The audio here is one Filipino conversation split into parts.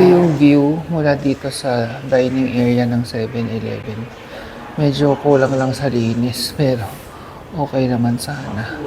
Ito yung view mula dito sa dining area ng 7-Eleven. Medyo kulang lang sa linis, pero okay naman sana.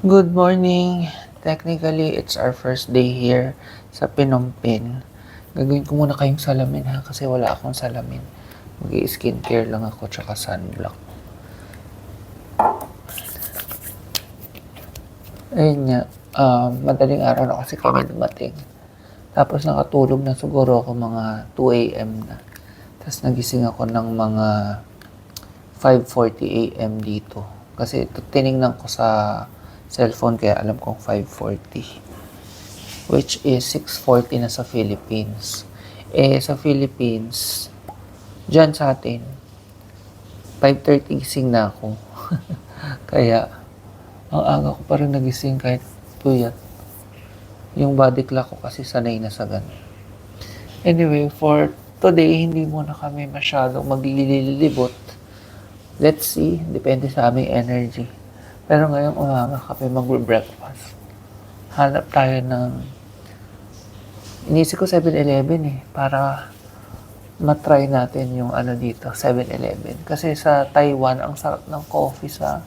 Good morning! Technically, it's our first day here sa Phnom. Gagawin ko muna kayong salamin ha, kasi wala akong salamin. mag skincare lang ako, tsaka sunblock. Ayun nga, um, madaling araw na kasi kami dumating. Tapos nakatulog na siguro ako mga 2 a.m. na. Tapos nagising ako ng mga 5.40 a.m. dito. Kasi ito, tiningnan ko sa cellphone kaya alam kong 5.40. Which is 6.40 na sa Philippines. Eh, sa Philippines, dyan sa atin, 5.30 gising na ako. kaya, ang aga ko pa rin nagising kahit puyat. Yung body clock ko kasi sanay na sa ganun. Anyway, for today, hindi muna kami masyadong maglililibot. Let's see, depende sa aming energy. Pero ngayong umaga kami mag-breakfast. Hanap tayo ng... Inisip ko 7-Eleven eh, para matry natin yung ano dito, 7-Eleven. Kasi sa Taiwan, ang sarap ng coffee sa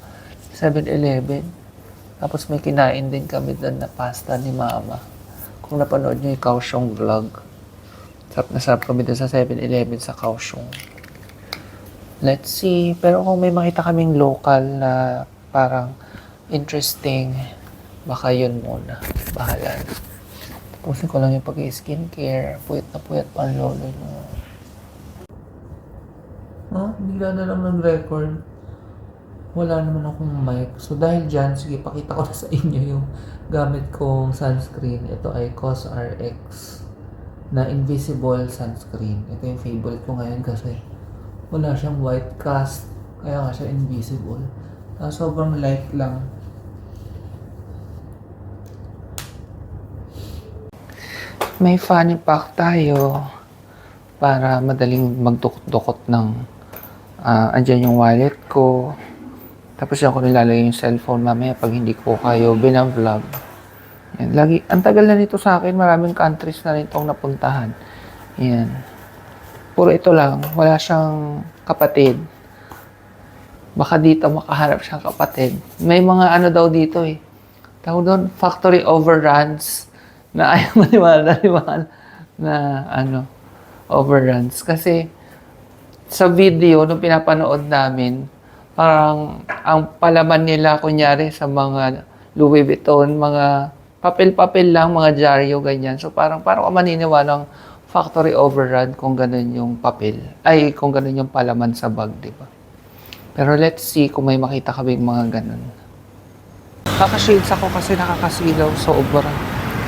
7-Eleven. Tapos may kinain din kami doon na pasta ni Mama. Kung napanood niyo yung Kaohsiung vlog. Sarap na sarap kami doon sa 7-Eleven sa Kaohsiung. Let's see. Pero kung may makita kaming local na parang interesting, baka yun muna. Bahala na. Tapusin ko lang yung pag-skincare. Puyat na puyat pa ang lolo niyo. Ha? Bigla na lang nag-record wala naman akong mic. So dahil dyan, sige, pakita ko na sa inyo yung gamit kong sunscreen. Ito ay COS RX na invisible sunscreen. Ito yung favorite ko ngayon kasi wala siyang white cast. Kaya nga siya invisible. Ah, sobrang light lang. May funny pack tayo para madaling magdukot-dukot ng ah andyan yung wallet ko, tapos yan ko nilalagay yung cellphone mamaya pag hindi ko kayo binavlog. Yan. Lagi, ang tagal na nito sa akin, maraming countries na rin itong napuntahan. Yan. Puro ito lang, wala siyang kapatid. Baka dito makaharap siyang kapatid. May mga ano daw dito eh. Tawag doon, factory overruns na ayaw maniwala maniwala na ano, overruns. Kasi sa video, nung pinapanood namin, parang ang palaman nila kunyari sa mga Louis Vuitton, mga papel-papel lang, mga dyaryo, ganyan. So parang parang ka maniniwalang factory overrun kung ganun yung papel. Ay, kung ganun yung palaman sa bag, di ba? Pero let's see kung may makita kaming mga ganun. Kakashades ako kasi nakakasilaw sobra.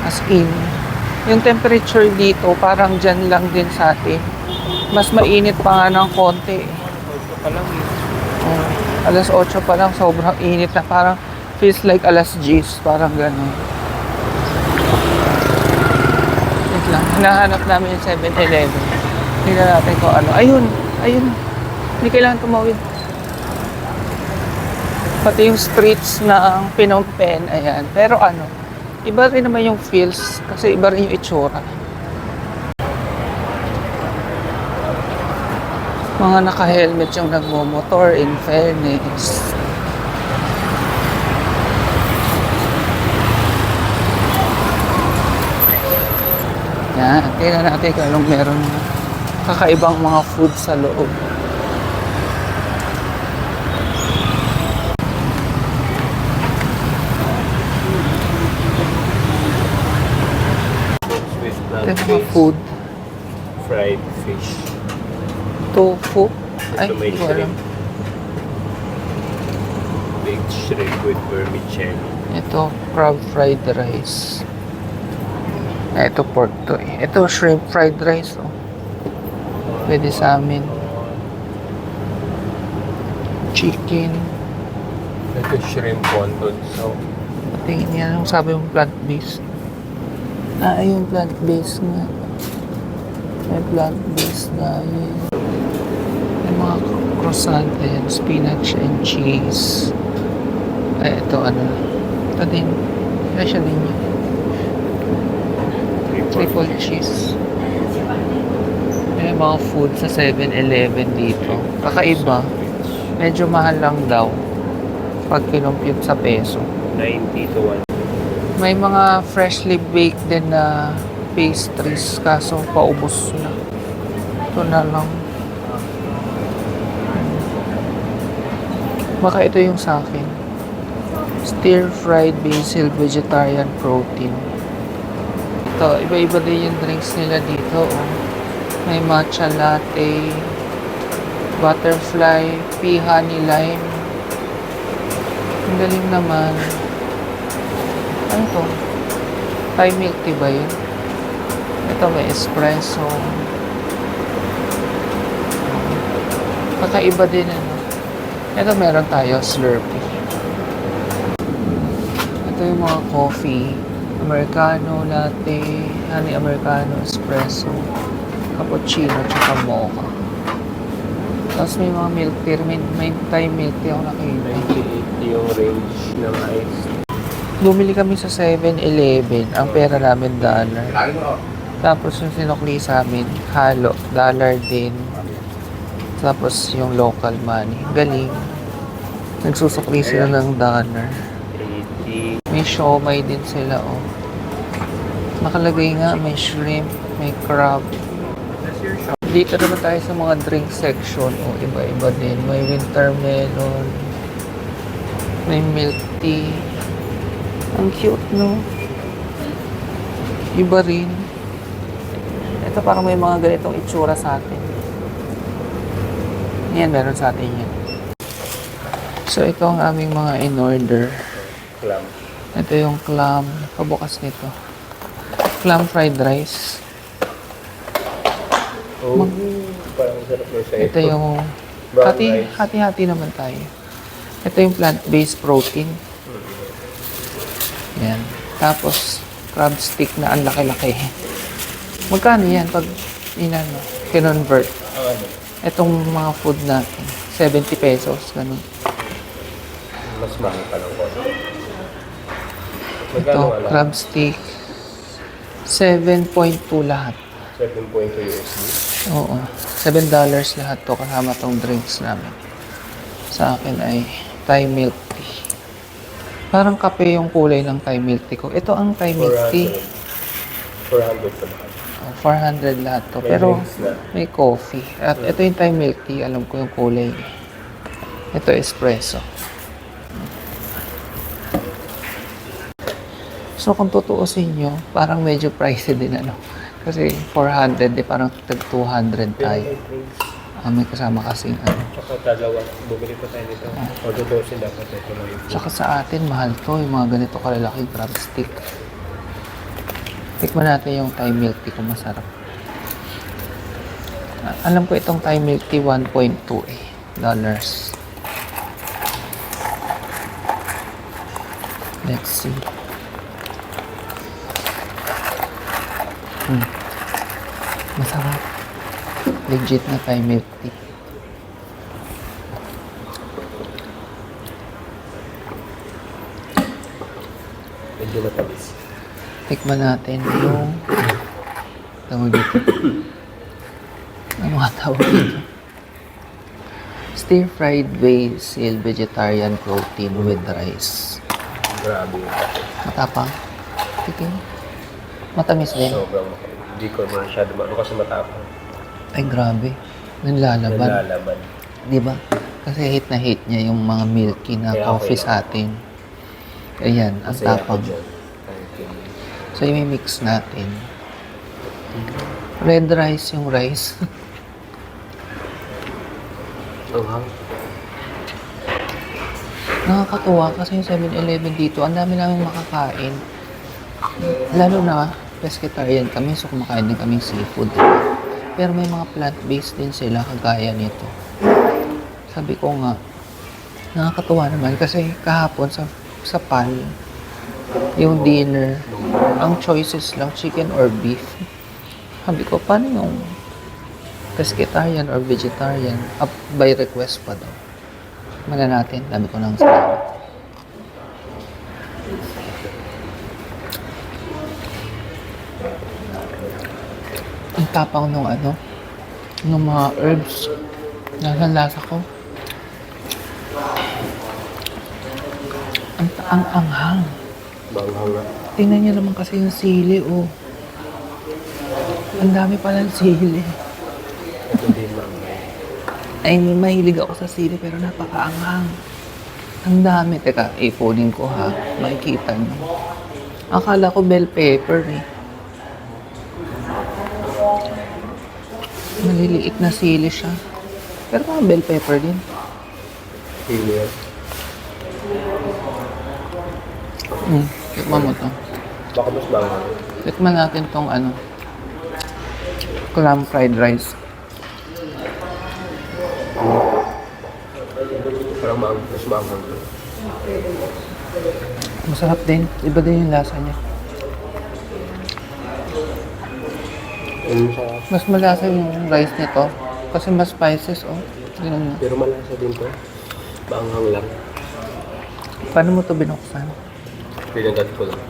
As in, yung temperature dito parang dyan lang din sa atin. Mas mainit pa nga ng konti. Ito pa lang eh. Oh, alas 8 pa lang, sobrang init na. Parang feels like alas 10, parang gano'n. Wait lang, hinahanap namin yung 7-Eleven. Tingnan natin kung ano. Ayun, ayun. Hindi kailangan tumawid. Pati yung streets ng Phnom Penh, ayan. Pero ano, iba rin naman yung feels kasi iba rin yung itsura. Mga naka-helmet yung nagmo-motor in fairness. Yan, tingnan natin kung anong meron kakaibang mga food sa loob. Ito mga food. fried fish. Tofu. Ay, hindi ko alam. Big shrimp with vermicelli. Ito, crab fried rice. Ito pork to eh. Ito shrimp fried rice oh. Pwede sa amin. Chicken. Ito shrimp wonton. So, Tingin niya yung sabi mong plant-based. Ah, ayun, plant-based nga. May plant-based na yun. May mga croissant, ayan, spinach and cheese. Ay, ito ano. Ito din. Siya din yun. triple cheese. yung mga food sa 7-Eleven dito. Kakaiba. Medyo mahal lang daw. Pag kinumpute sa peso. 90 to 1. May mga freshly baked din na pastries kaso paubos na. Ito na lang. Baka ito yung sa akin. Stir-fried basil vegetarian protein. Ito, iba-iba din yung drinks nila dito. Oh. May matcha latte, butterfly, pea honey lime. Ang galing naman. Ano to? Thai milk tea ba yun? Ito may espresso. Kakaiba din ano. Ito meron tayo, Slurpee. Ito yung mga coffee. Americano, latte, honey americano, espresso, cappuccino, tsaka mocha. Tapos may mga milk tea. May, may Thai milk tea ako nakita. 98 yung range ng ice. Bumili kami sa 7-Eleven. Ang pera namin dollar. Tapos yung sinukli sa amin, halo, dollar din. Tapos yung local money. Galing. Nagsusukli sila ng dollar. 80. May siomay din sila, oh. Nakalagay nga, may shrimp, may crab. Dito naman tayo sa mga drink section. Oh, iba-iba din. May winter melon. May milk tea. Ang cute, no? Iba rin. Ito parang may mga ganitong itsura sa atin. Yan, meron sa atin yan. So, ito ang aming mga in-order. Clam. Ito yung clam. Pabukas nito. Clam fried rice. Oh, parang sarap na sa Ito yung... Hati, hati-hati naman tayo. Ito yung plant-based protein. Yan. Tapos, crab stick na ang laki-laki. Magkano yan pag inano, kinonvert? Ano, Itong mga food natin. 70 pesos, ganun. mas mahal pa ng konti. Ito, Magkano wala? crab stick. 7.2 lahat. 7.2 USD. Oo. $7 dollars lahat to kasama tong drinks namin. Sa akin ay Thai milk tea. Parang kape yung kulay ng Thai milk tea ko. Ito ang Thai milk tea. 400 pa lahat. Oh, 400 lahat to. May Pero drinks na. may coffee. At ito yung Thai milk tea. Alam ko yung kulay. Ito espresso. So kung tutuusin nyo, parang medyo pricey din ano. Kasi 400, di parang tag 200 Pero tayo. may drinks. Ah, may kasama kasing ano. Tsaka dalawa. Bumili pa tayo nito. O tutusin dapat ito Tsaka sa atin, mahal to. Yung mga ganito kalalaking crab stick. Tikman natin yung Thai milk tea kung masarap. Ah, Alam ko itong Thai milk tea 1.2 eh. Dollars. Let's see. Hmm. Masarap. Legit na Thai milk tea. medyo matamis. Tikman natin yung tawag dito. Ano nga tawag dito? Stir-fried basil vegetarian protein with rice. Grabe yung kape. Matapang. Tikim. Matamis din. Sobrang. Hindi ko masyado ano kasi matapang. Ay, grabe. Nanlalaban. Nalalaman. Di ba? Kasi hate na hate niya yung mga milky na Kaya coffee okay sa atin. Ayan, ang Masaya ako tapang. dyan. So, yung mix natin. Red rice yung rice. Ang hang. Nakakatuwa kasi yung 7-Eleven dito, ang dami namin makakain. Lalo na, pescatarian kami, so kumakain din kami seafood. Pero may mga plant-based din sila, kagaya nito. Sabi ko nga, nakakatuwa naman kasi kahapon sa, sa PAL, yung dinner, ang choices lang, chicken or beef. Sabi ko, paano yung pescatarian or vegetarian? Up by request pa daw. Mana natin, dami ko nang salamat. Ang tapang nung ano, ng mga herbs. Nasa lasa ko. Ang, ang anghang. Banghang nga. Tingnan niyo naman kasi yung sili, oh. Ang dami palang sili. Hindi manghang. Ay, mahilig ako sa sili pero napakaanghang. Ang dami. Teka, ipunin ko ha. Makikita niyo. Akala ko bell pepper eh. Maliliit na sili siya. Pero mga bell pepper din. Pili yan. Hmm, tikman mo to. Baka mas banghang. Tikman natin tong ano. Clam fried rice. Parang mas to. Masarap din. Iba din yung lasa niya. Mas malasa yung rice nito. Kasi mas spices, oh. Tingnan mo. Pero malasa din to. Maanghang lang. Paano mo to binuksan? Pinagat ko lang.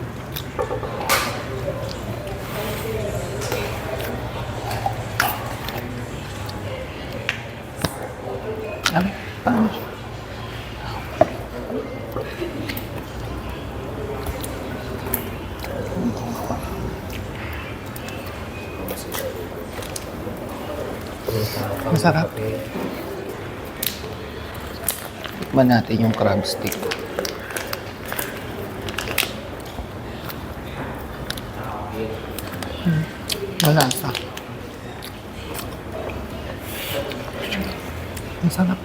Ano? Paano? Masarap. Tikman natin yung crab stick. Malasa. Masarap.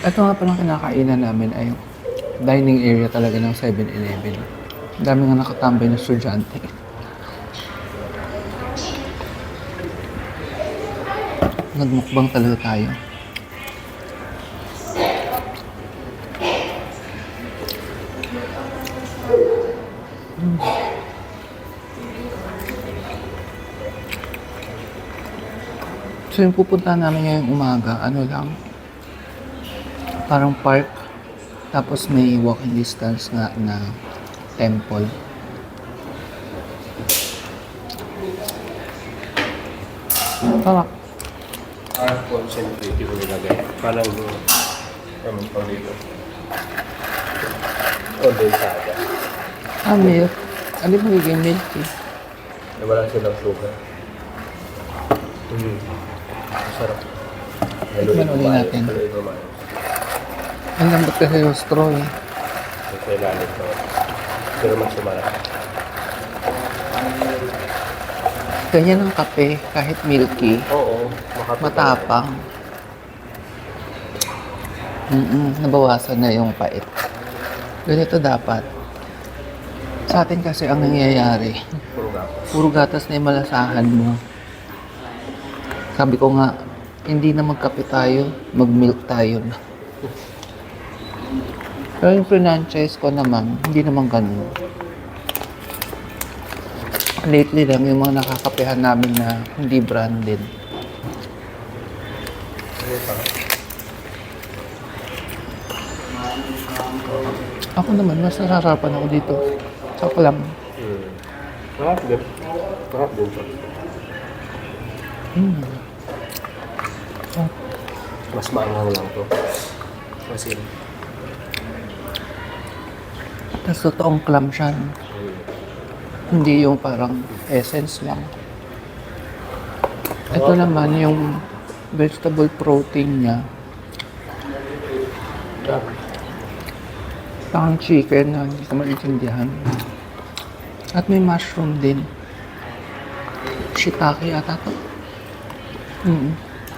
Ito nga palang kinakainan namin ay dining area talaga ng 7-Eleven. Ang dami nga nakatambay na estudyante. Nagmukbang talaga tayo. So yung pupunta namin ngayong umaga, ano lang, parang park. Tapos may walking distance nga na temple. Sarap. Parang concentrate yung nilagay. Parang... Ano pa dito? Condensada. Ah, milk. Ano yung magiging milk eh? Na wala silang sugar. Mm. Masarap. Tikman ulit natin. Ang lambot kasi yung straw eh. Yung sa ilalim to. Pero mas sumarap. Ganyan ang kape, kahit milky. Oo. Matapang. Mm nabawasan na yung pait. Ganito dapat. Sa atin kasi ang nangyayari, Puro gapas. puro gatas na yung malasahan mo. Sabi ko nga, hindi na magkape tayo, mag-milk tayo na. Pero yung franchise ko naman, hindi naman ganun. Lately lang, yung mga nakakapehan namin na hindi branded. Ako naman, mas nasasarapan ako dito. Sa lang. Mm. Mahap din. Mahap din to. Mm. Mas maanghang lang to. Kasi... Tapos totoong clam siya. no? Mm. Hindi yung parang essence lang. Ito naman yung vegetable protein niya. Parang chicken na hindi ko maintindihan. At may mushroom din. Shiitake ata to. Mm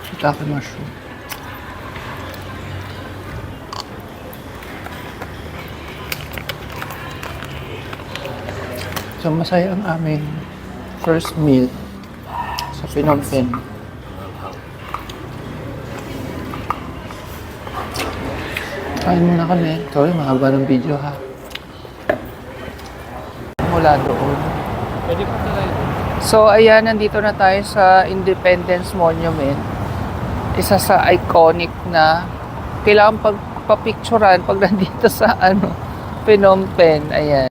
Shiitake mushroom. So masaya ang aming first meal sa Phnom Penh. Kain muna kami. Sorry, mahaba ng video ha. Mula doon. Pwede pa talaga. So, ayan, nandito na tayo sa Independence Monument. isa sa iconic na kailangan pagpapicturan pag nandito sa ano, Phnom Penh. Ayan.